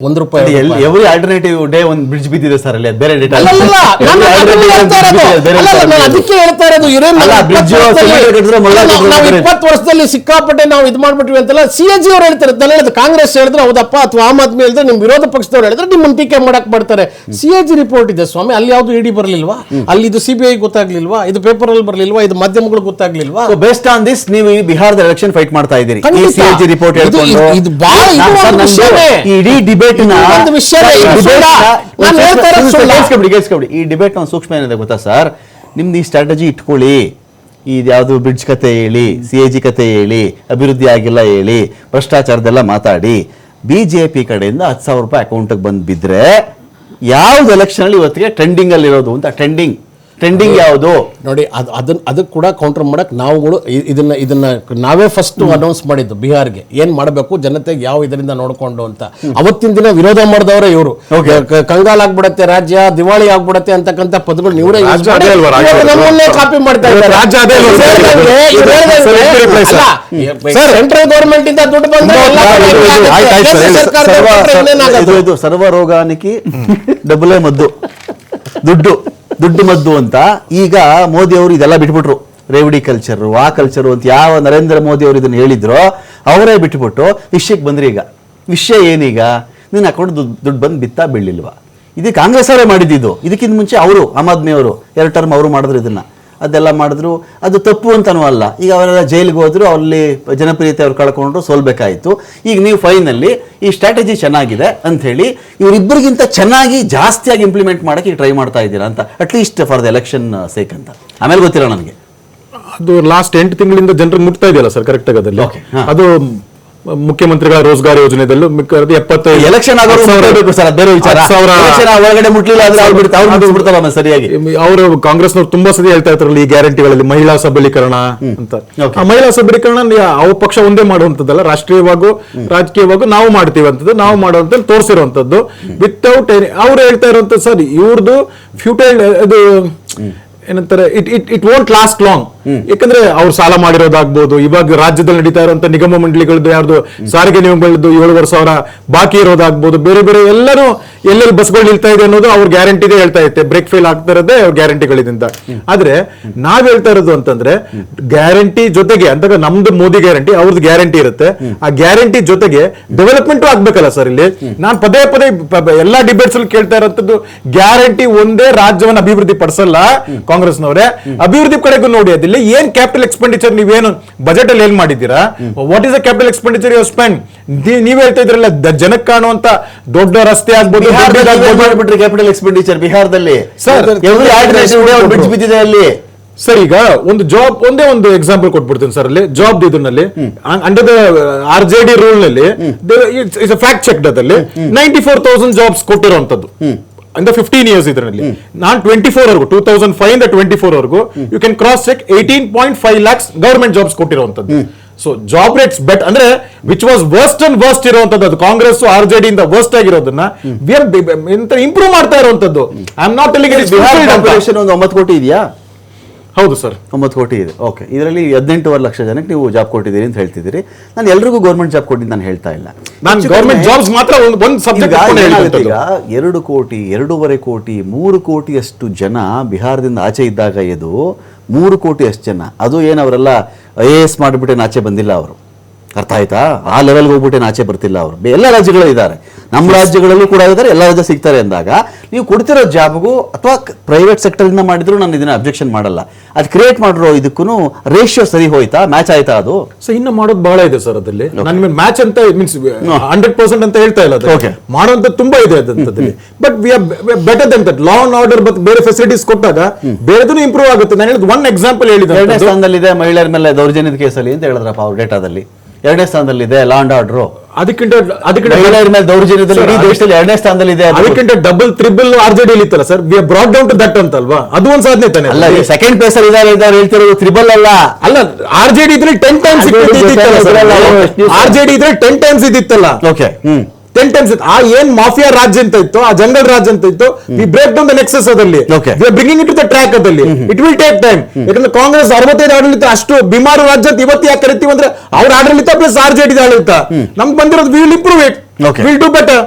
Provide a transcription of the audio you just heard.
ಒಂದ್ ರೂಪಾಯಿ. Every alternative day ಒಂದು ಬ್ರಿಡ್ಜ್ ಬಿದ್ದಿದೆ ಸರ್ ಅಲ್ಲಿ ಅದು ಬೇರೆ ಡೇಟಾ ಅದಕ್ಕೆ ಇರೋದು ಇಪ್ಪತ್ತು ವರ್ಷದಲ್ಲಿ- ಸಿಕ್ಕಾಪಟ್ಟೆ ನಾವು ಇದು ಮಾಡ್ಬಿಟ್ವಿ ಅಂತಲ್ಲ ಸಿ ಎ ಜಿ ಅವ್ರು ಹೇಳ್ತಾರೆ ದಲಿತ ಕಾಂಗ್ರೆಸ್ ಹೇಳಿದ್ರೆ ಹೌದಪ್ಪ ಅಥವಾ ಆಮ್ ಆದ್ಮಿ ಹೇಳಿದ್ರೆ ನಿಮ್ ವಿರೋಧ ಪಕ್ಷದವ್ರು ಹೇಳಿದ್ರೆ ನಿಮ್ಮನ್ನು ಟೀಕೆ ಮಾಡಕ್ ಬರ್ತಾರೆ. ಸಿ ಎ ಜಿ ರಿಪೋರ್ಟ್ ಇದೆ ಸ್ವಾಮಿ ಅಲ್ಲಿ ಯಾವ್ದು ಇಡಿ ಬರ್ಲಿಲ್ವಾ? ಅಲ್ಲಿ ಇದು ಸಿ ಬಿ ಐ ಗೊತ್ತಾಗ್ಲಿಲ್ವಾ? ಇದು ಪೇಪರ್ ಅಲ್ಲಿ ಬರ್ಲಿಲ್ವಾ? ಇದು ಮಾಧ್ಯಮಗಳು ಗೊತ್ತಾಗ್ಲಿಲ್ವಾ? ಬೇಸ್ಡ್ ಆನ್ ದಿಸ್ ನೀವು ಈ ಬಿಹಾರದ ಎಲೆಕ್ಷನ್ ಫೈಟ್ ಮಾಡ್ತಾ ಇದ್ದೀರಿ. ರಿಪೋರ್ಟ್ ಇದು- ಇಡೀ ಡಿಬೇಟ್ ಒಂದು ವಿಷಯ ಇದು ಸುಳ್ಳ. ನಾನು ಹೇಳ್ತಾ ಇರೋದು ಈ ಡಿಬೇಟ್ ಒಂದು ಸೂಕ್ಷ್ಮ ಏನಿದೆ ಗೊತ್ತಾ ಸರ್ ನಿಮ್ದು ಈ ಸ್ಟ್ರಾಟಜಿ ಇಟ್ಕೊಳ್ಳಿ. ಇದ್ಯಾವುದು ಬ್ರಿಡ್ಜ್ ಕತೆ ಹೇಳಿ ಸಿ ಎ ಜಿ ಕತೆ ಹೇಳಿ, ಅಭಿವೃದ್ಧಿ ಆಗಿಲ್ಲ ಹೇಳಿ, ಭ್ರಷ್ಟಾಚಾರದೆಲ್ಲ ಮಾತಾಡಿ ಬಿ ಜೆ ಪಿ ಕಡೆಯಿಂದ ಹತ್ತು ಸಾವಿರ ರೂಪಾಯಿ ಅಕೌಂಟಿಗೆ ಬಂದು ಬಿದ್ದರೆ ಯಾವ್ದು ಎಲೆಕ್ಷನಲ್ಲಿ ಇವತ್ತಿಗೆ ಟ್ರೆಂಡಿಂಗಲ್ಲಿರೋದು ಅಂತ ಟ್ರೆಂಡಿಂಗ್ ಟ್ರೆಂಡಿಂಗ್ ಯಾವುದು? ನೋಡಿ ಅದು ಅದನ್ನ ಅದಕ್ಕೆ ಕೂಡ ಕೌಂಟರ್ ಮಾಡಕ್ಕೆ ನಾವುಗಳು ಇದನ್ನ ಇದನ್ನ ನಾವೇ ಫಸ್ಟ್ ಅನೌನ್ಸ್ ಮಾಡಿದ್ದು ಬಿಹಾರ್ಗೆ. ಏನ್ ಮಾಡಬೇಕು? ಜನತೆಗೆ ಯಾವ ಇದರಿಂದ ನೋಡ್ಕೊಂಡು ಅಂತ. ಅವತ್ತಿನ ದಿನ ವಿರೋಧ ಮಾಡಿದವರೇ ಇವರು. ಕಂಗಾಲ್ ಆಗ್ಬಿಡತ್ತೆ ರಾಜ್ಯ ದಿವಾಳಿ ಆಗ್ಬಿಡತ್ತೆ ಅಂತಕ್ಕಂಥ ಪದಗಳು ನೀವೇ ಕಾಪಿ ಮಾಡ್ತಾ ಸೆಂಟ್ರಲ್ ಗೌರ್ಮೆಂಟ್ ಇಂದ ದುಡ್ಡು ಬಂದ್ರೆ ಸರ್ವ ರೋಗಾನಿಕಿ ಡಬಲೇ ಮದ್ದು. ದುಡ್ಡು. ದುಡ್ಡು ಮದ್ದು ಅಂತ ಈಗ ಮೋದಿ ಅವರು ಇದೆಲ್ಲ ಬಿಟ್ಬಿಟ್ರು. ರೇವಡಿ ಕಲ್ಚರ್ ಆ ಕಲ್ಚರ್ ಅಂತ ಯಾವ ನರೇಂದ್ರ ಮೋದಿ ಅವರು ಇದನ್ನು ಹೇಳಿದ್ರೋ ಅವರೇ ಬಿಟ್ಬಿಟ್ಟು ವಿಷಯಕ್ಕೆ ಬಂದ್ರಿ ಈಗ. ವಿಷಯ ಏನೀಗ? ನಿನ್ನ ಅಕೌಂಟ್ ದುಡ್ಡು ಬಂದು ಬಿತ್ತಾ ಬೀಳಿಲ್ವಾ ಇದು ಕಾಂಗ್ರೆಸ್ ಅವರೇ ಮಾಡಿದ್ದು ಇದಕ್ಕಿಂತ ಮುಂಚೆ ಅವರು, ಆಮ್ ಆದ್ಮಿ ಅವರು ಎರಡು ಟರ್ಮ್ ಅವರು ಮಾಡಿದ್ರು ಇದನ್ನ. ಅದೆಲ್ಲ ಮಾಡಿದ್ರು. ಅದು ತಪ್ಪು ಅಂತನೂ ಅಲ್ಲ. ಈಗ ಅವರೆಲ್ಲ ಜೈಲಿಗೆ ಹೋದ್ರು ಅಲ್ಲಿ ಜನಪ್ರಿಯತೆ ಅವ್ರು ಕಳ್ಕೊಂಡ್ರು ಸೋಲ್ಬೇಕಾಯಿತು. ಈಗ ನೀವು ಫೈನಲ್ಲಿ ಈ ಸ್ಟ್ರಾಟಜಿ ಚೆನ್ನಾಗಿದೆ ಅಂತ ಹೇಳಿ ಇವರಿಬ್ಬರಿಗಿಂತ ಚೆನ್ನಾಗಿ ಜಾಸ್ತಿಯಾಗಿ ಇಂಪ್ಲಿಮೆಂಟ್ ಮಾಡಕ್ಕೆ ಟ್ರೈ ಮಾಡ್ತಾ ಇದ್ದೀರಾ ಅಂತ at least for the election sake ಅಂತ. ಆಮೇಲೆ ಗೊತ್ತಿಲ್ಲ ನನಗೆ. ಅದು ಲಾಸ್ಟ್ ಎಂಟು ತಿಂಗಳಿಂದ ಜನರಿಗೆ ಮುಟ್ತಾ ಇದೆಯಲ್ಲ ಸರ್ ಕರೆಕ್ಟ್ ಆಗಿ ಅದು ಮುಖ್ಯಮಂತ್ರಿಗಳ ರೋಜ್ಗಾರ್ ಯೋಜನೆದಲ್ಲೂ ಮಿಕ್ಕದ್ದು ಎಪ್ಪತ್ತೈದು ಎಲೆಕ್ಷನ್ ಬೇರೆ ವಿಚಾರ. ಒಳಗಡೆ ಮುಟ್ಲಿಲ್ಲ ಅಂದ್ರೆ ಅವ್ರು ಬಿಡ್ತಾ ಅವ್ರು ಬಿಡ್ಬಿಡ್ತಾರ ಆಮೇಲೆ ಸರಿಯಾಗಿ. ಅವರು ಕಾಂಗ್ರೆಸ್ನವ್ರು ತುಂಬಾ ಸರಿ ಹೇಳ್ತಾ ಇರ್ತಾರಲ್ಲ ಈ ಗ್ಯಾರಂಟಿಗಳಲ್ಲಿ ಮಹಿಳಾ ಸಬಲೀಕರಣ ಅಂತ. ಆ ಮಹಿಳಾ ಸಬಲೀಕರಣ ಅವ ಪಕ್ಷ ಒಂದೇ ಮಾಡುವಂತದ್ದಲ್ಲ ರಾಷ್ಟ್ರೀಯವಾಗೂ ರಾಜಕೀಯವಾಗೂ ನಾವು ಮಾಡ್ತೀವಿ ಅಂತದ್ದು ನಾವು ಮಾಡುವಂತ ತೋರಿಸಿರುವಂತದ್ದು ವಿತೌಟ್ ಅವ್ರು ಹೇಳ್ತಾ ಇರುವಂತ ಸರ್ ಇವ್ರದ್ದು ಫ್ಯೂಟೈಲ್ ಅದು ಏನಂತಾರೆ it it it won't last long ಯಾಕಂದ್ರೆ ಅವ್ರು ಸಾಲ ಮಾಡಿರೋದಾಗ್ಬೋದು, ಇವಾಗ ರಾಜ್ಯದಲ್ಲಿ ನಡೀತಾ ಇರುವಂತ ನಿಗಮ ಮಂಡಳಿಗಳದ್ದು ಯಾರ್ದು, ಸಾರಿಗೆ ನಿಗಮಗಳದ್ದು ಏಳುವರೆ ಸಾವಿರ ಬಾಕಿ ಇರೋದಾಗ್ಬೋದು, ಬೇರೆ ಬೇರೆ ಎಲ್ಲರೂ ಎಲ್ಲೆಲ್ಲಿ ಬಸ್ಗಳು ನಿಲ್ತಾ ಇದೆ ಅನ್ನೋದು ಅವ್ರ ಗ್ಯಾರಂಟಿದೇ ಹೇಳ್ತಾ ಇತ್ತೆ ಬ್ರೇಕ್ ಫೇಲ್ ಆಗ್ತಾ ಇರೋದೇ ಗ್ಯಾರಂಟಿಗಳಿಂದ. ಆದ್ರೆ ನಾವ್ ಹೇಳ್ತಾ ಇರೋದು ಅಂತಂದ್ರೆ, ಗ್ಯಾರಂಟಿ ಜೊತೆಗೆ ಅಂತ ನಮ್ದು ಮೋದಿ ಗ್ಯಾರಂಟಿ ಅವ್ರದ್ದು ಗ್ಯಾರಂಟಿ ಇರುತ್ತೆ. ಆ ಗ್ಯಾರಂಟಿ ಜೊತೆಗೆ ಡೆವಲಪ್ಮೆಂಟ್ ಆಗ್ಬೇಕಲ್ಲ ಸರ್ ಇಲ್ಲಿ? ನಾನು ಪದೇ ಪದೇ ಎಲ್ಲಾ ಡಿಬೇಟ್ಸ್ ಅಲ್ಲಿ ಕೇಳ್ತಾ ಇರೋಂಥದ್ದು, ಗ್ಯಾರಂಟಿ ಒಂದೇ ರಾಜ್ಯವನ್ನ ಅಭಿವೃದ್ಧಿ ಪಡಿಸಲ್ಲ ಕಾಂಗ್ರೆಸ್ನವರೇ. ಅಭಿವೃದ್ಧಿ ಕಡೆಗೂ ನೋಡಿ, ಅದಿಲ್ಲ ಏನ್ ಕ್ಯಾಪಿಟಲ್ ಎಕ್ಸ್ಪೆಂಡಿಚರ್ ನೀವೇನು ಬಜೆಟ್ ಅಲ್ಲಿ ಏನ್ ಮಾಡಿದ್ದೀರಾ? What is the capital expenditure you spend ನೀವ್ ಹೇಳ್ತಾ ಇದ್ರಲ್ಲ ಜನಕ್ಕೆ ಕಾಣುವಂತ ದೊಡ್ಡ ರಸ್ತೆ ಆಗ್ಬೋದು. ಮಾಡಿಬಿಟ್ರಿ ಕ್ಯಾಪಿಟಲ್ ಎಕ್ಸ್ಪೆಂಡಿಚರ್ ಬಿಹಾರದಲ್ಲಿ? ಬಿದ್ದಿದೆ ಅಲ್ಲಿ. ಸರ್ ಈಗ ಒಂದು ಜಾಬ್ ಒಂದೇ ಒಂದು ಎಕ್ಸಾಂಪಲ್ ಕೊಟ್ಬಿಡ್ತೀನಿ ಸರ್ ಅಲ್ಲಿ. ಜಾಬ್ ಇದರಲ್ಲಿ under the R J D ರೂಲ್ನಲ್ಲಿ fact check ಅದಲ್ಲಿ ನೈಂಟಿ ಫೋರ್ ತೌಸಂಡ್ ಜಾಬ್ಸ್ ಕೊಟ್ಟಿರುವಂತದ್ದು. ಇಂದ ಫಿಫ್ಟೀನ್ ಇಯರ್ಸ್ ಇದರಲ್ಲಿ. ನಾನ್ ಟ್ವೆಂಟಿ ಫೋರ್ ವರ್ಗು ಟೂ ತೌಸಂಡ್ ಫೈವ್ ಇಂದ ಟ್ವೆಂಟಿ ಫೋರ್ ವರ್ಗು you can cross check eighteen point five lakhs government jobs ಕೊಟ್ಟಿರುವಂತದ್ದು so job rates bet ಅಂದ್ರೆ which was worst and worst ಇರುವಂತದ್ದು ಅದು ಕಾಂಗ್ರೆಸ್ ಆರ್ ಜೆ ಡಿ ಇಂದ worst ಆಗಿರೋದನ್ನ improve ಮಾಡ್ತಾ ಇರುವಂತದ್ದು ಐ ಆಮ್ ನಾಟ್ ಒಂದು ಒಂಬತ್ತು ಕೋಟಿ ಇದೆಯಾ? ಹೌದು ಸರ್. ಒಂಬತ್ತು ಕೋಟಿ ಇದೆ. ಓಕೆ ಇದರಲ್ಲಿ ಹದಿನೆಂಟುವರೆ ಲಕ್ಷ ಜನಕ್ಕೆ ನೀವು ಜಾಬ್ ಕೊಟ್ಟಿದ್ದೀರಿ ಅಂತ ಹೇಳ್ತಿದ್ದೀರಿ. ನಾನು ಎಲ್ರಿಗೂ ಗೌರ್ಮೆಂಟ್ ಜಾಬ್ ಕೊಟ್ಟಿದ್ದು ನಾನು ಹೇಳ್ತಾ ಇಲ್ಲ. ನಾನು ಗೌರ್ಮೆಂಟ್ ಜಾಬ್ಸ್ ಮಾತ್ರ ಒಂದು ಸಬ್ಜೆಕ್ಟ್ ಈಗ ಎರಡು ಕೋಟಿ ಎರಡೂವರೆ ಕೋಟಿ ಮೂರು ಕೋಟಿಯಷ್ಟು ಜನ ಬಿಹಾರದಿಂದ ಆಚೆ ಇದ್ದಾಗ ಇದು ಮೂರು ಕೋಟಿಯಷ್ಟು ಜನ ಅದು ಏನು ಅವರೆಲ್ಲ ಐ ಎ ಎಸ್ ಮಾಡಿಬಿಟ್ಟೇನು ಆಚೆ ಬಂದಿಲ್ಲ ಅವರು. ಅರ್ಥ ಆಯ್ತಾ? ಆ ಲೆವೆಲ್ಗೆ ಹೋಗ್ಬಿಟ್ಟೇನು ಆಚೆ ಬರ್ತಿಲ್ಲ ಅವರು. ಎಲ್ಲ ರಾಜ್ಯಗಳು ಇದ್ದಾರೆ. ನಮ್ಮ ರಾಜ್ಯಗಳಲ್ಲೂ ಕೂಡ ಇದ್ದಾರೆ ಎಲ್ಲ ರಾಜ್ಯ ಸಿಗ್ತಾರೆ ಅಂದಾಗ ನೀವು ಕೊಡ್ತಿರೋ ಜಾಬ್ಗೂ ಅಥವಾ ಪ್ರೈವೇಟ್ ಸೆಕ್ಟರಿಂದ ಮಾಡಿದ್ರು ನಾನು ಇದನ್ನ ಅಬ್ಜೆಕ್ಷನ್ ಮಾಡಲ್ಲ. ಅದು ಕ್ರಿಯೇಟ್ ಮಾಡಿರೋ ಇದಕ್ಕೂ ರೇಷಿಯೋ ಸರಿ ಹೋಯ್ತಾ? ಮ್ಯಾಚ್ ಆಯ್ತಾ ಅದು? ಸೊ ಇನ್ನು ಮಾಡೋದು ಬಹಳ ಇದೆ ಸರ್ ಅದರಲ್ಲಿ. ನನ್ನ ಮ್ಯಾಚ್ ಅಂತ ಮೀನ್ಸ್ ಹಂಡ್ರೆಡ್ ಪರ್ಸೆಂಟ್ ಅಂತ ಹೇಳ್ತಾ ಇಲ್ಲ ಓಕೆ ಮಾಡುವಂಥದ್ದು ಮಾಡುವಂತ ತುಂಬಾ ಇದೆ ಅದಂತದಲ್ಲಿ but we are better than that law and order ಮತ್ತೆ ಬೇರೆ ಫೆಸಿಲಿಟೀಸ್ ಕೊಟ್ಟಾಗ ಬೇರೆದೂ ಇಂಪ್ರೂವ್ ಆಗುತ್ತೆ. ನಾನು ಹೇಳಿದ್ ಒನ್ ಎಕ್ಸಾಂಪಲ್ ಹೇಳಿದ ಸ್ಥಾನದಲ್ಲಿದೆ ಮಹಿಳೆಯರ ಮೇಲೆ ದೌರ್ಜನ್ಯದ ಕೇಸಲ್ಲಿ ಅಂತ ಹೇಳಿದ್ರಪ್ಪ ಅವ್ರ ಡೇಟಾದಲ್ಲಿ ಎರಡನೇ ಸ್ಥಾನದಲ್ಲಿದೆ ಲಾ ಲಾಂಡ್ ಆರ್ಡರ್ ಅದಕ್ಕಿಂತ ಅದಕ್ಕಿಂತ ಮೇಲೆ ದೌರ್ಜನ್ಯದಲ್ಲಿ ಇಡೀ ದೇಶದಲ್ಲಿ ಎರಡನೇ ಸ್ಥಾನದಲ್ಲಿದೆ ಅದು. ಅದಕ್ಕಿಂತ double triple R J D ಇತ್ತಲ್ಲ sir? We brought down to that ಅಂತಲ್ವಾ? ಅದು ಒಂದ್ ಸಾಧನೆ ತಾನೆ ಅಲ್ಲ ಸೆಕೆಂಡ್ ಪ್ಲೇಸ್ ಅಲ್ಲಿ ಇದಾರೆ ಇದಾರೆ ಹೇಳ್ತಿರೋದು ತ್ರಿಬಲ್ ಅಲ್ಲ. ಅಲ್ಲ ಆರ್ ಜೆ ಡಿ ಇದ್ರೆ ten times RJD R J D ಇದ್ರೆ ಟೆನ್ ಟೈಮ್ಸ್ ಇದ್ದಿತ್ತಲ್ಲ. Okay hmm. ಟೆನ್ ಟೈಮ್ಸ್ ಆ ಏನ್ ಮಾಫಿಯಾ ರಾಜ್ ಅಂತ ಇತ್ತು ಆ ಜಂಗಲ್ ರಾಜ್ ಅಂತ ಇತ್ತು we break down the nexus ಅದಲ್ಲಿ. ಬ್ರಿಂಗಿಂಗ್ ಇಟ್ ದ ಟ್ರ್ಯಾಕ್ ಅದಲ್ಲಿ ಇಟ್ ವಿಲ್ ಟೇಕ್ ಟೈಮ್ ಯಾಕಂದ್ರೆ ಕಾಂಗ್ರೆಸ್ ಅರವತ್ತೈದು ಆಡಳಿತ ಅಷ್ಟು ಬಿಮಾರು ರಾಜ್ಯ ಅಂತ ಇವತ್ತು ಯಾಕೆ ಕರಿತೀವಿ ಅಂದ್ರೆ ಅವ್ರ ಆಡಳಿತ ಪ್ಲಸ್ ಆರ್ ಜೆ ಡಿ ಆಡಳಿತ ನಮ್ಗೆ ಬಂದಿರೋದು will improve it. Will do better